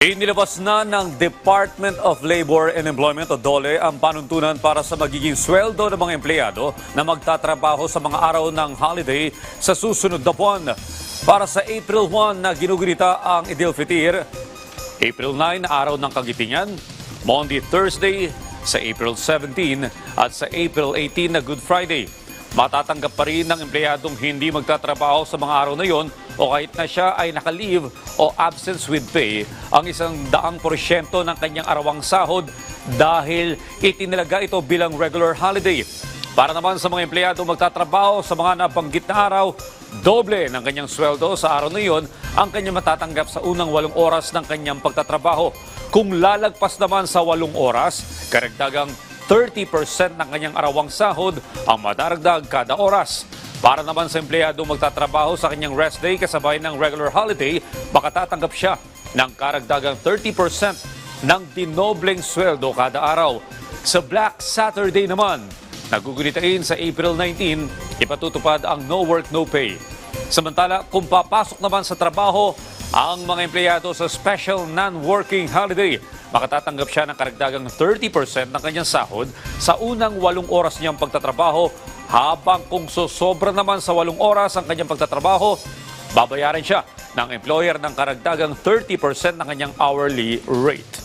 Inilabas na ng Department of Labor and Employment o DOLE ang panuntunan para sa magiging sweldo ng mga empleyado na magtatrabaho sa mga araw ng holiday sa susunod na buwan. Para sa April 1 na ginugunita ang Idil Fitir, April 9 araw ng Kagitingan, Monday, Thursday sa April 17 at sa April 18 na Good Friday. Matatanggap pa rin ng empleyadong hindi magtatrabaho sa mga araw na yon o kahit na siya ay naka-leave o absence with pay ang isang daang porsyento ng kanyang arawang sahod dahil itinilaga ito bilang regular holiday. Para naman sa mga empleyado magtatrabaho sa mga nabanggit na araw, doble ng kanyang sweldo sa araw na iyon ang kanyang matatanggap sa unang walong oras ng kanyang pagtatrabaho. Kung lalagpas naman sa walong oras, karagdagang 30% ng kanyang arawang sahod ang madaragdag kada oras. Para naman sa empleyado magtatrabaho sa kanyang rest day kasabay ng regular holiday, makatatanggap siya ng karagdagang 30% ng dinobleng sweldo kada araw. Sa Black Saturday naman, nagugunitain sa April 19, ipatutupad ang no work, no pay. Samantala, kung papasok naman sa trabaho ang mga empleyado sa special non-working holiday, makatatanggap siya ng karagdagang 30% ng kanyang sahod sa unang walong oras niyang pagtatrabaho habang kung sosobra naman sa walong oras ang kanyang pagtatrabaho, babayaran siya ng employer ng karagdagang 30% ng kanyang hourly rate.